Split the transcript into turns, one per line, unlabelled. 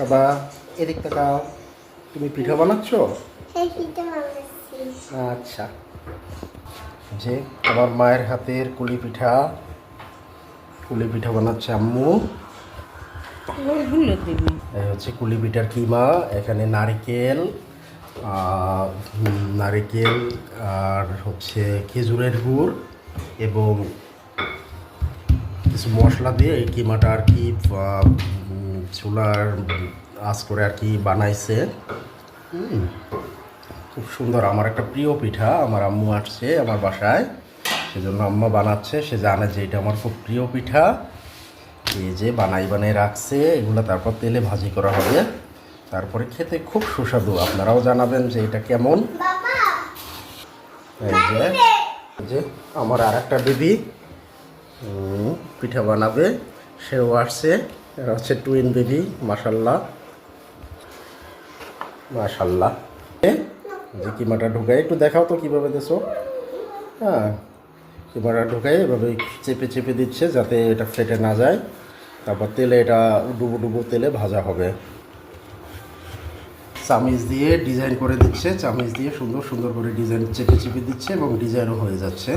বাবা এদিক তাকাও। তুমি পিঠা বানাচ্ছ?
বানাচ্ছি।
আচ্ছা। যে আমার মায়ের হাতের কুলি পিঠা কুলি পিঠা বানাচ্ছে আম্মু।
ওইগুলো দিবি।
এই হচ্ছে কুলি পিঠার কিমা এখানে নারিকেল নারিকেল আর হচ্ছে খেজুরের গুড় এবং কিছু মশলা দিয়ে এই কিমাটা আর কি চুলার আঁচ করে আর কি বানাইছে। খুব সুন্দর। আমার একটা প্রিয় পিঠা আমার আম্মু আসছে আমার বাসায়। সেজন্য আম্মা বানাচ্ছে সে জানে যে এটা আমার খুব প্রিয় পিঠা। এই যে বানাই বানাই রাখছে এগুলো তারপর তেলে ভাজি করা হবে। তারপরে খেতে খুব সুস্বাদু। আপনারাও জানাবেন যে এটা কেমন। এই যে যে আমার আর একটা উম, পিঠা বানাবে। সেও আসছে এরা হচ্ছে টুইন বেবি মাসাল্লাহ মাসাল্লাহ যে কিমাটা ঢুকাই, একটু দেখাও তো কীভাবে দেছো। হ্যাঁ কিমাটা ঢুকাই, এভাবে চেপে চেপে দিচ্ছে যাতে এটা ফেটে না যায়। তারপর তেলে এটা ডুবো ডুবো তেলে ভাজা হবে। চামিচ দিয়ে ডিজাইন করে দিচ্ছে, চামিচ দিয়ে সুন্দর সুন্দর করে ডিজাইন চেপে চেপে দিচ্ছে এবং ডিজাইনও হয়ে যাচ্ছে।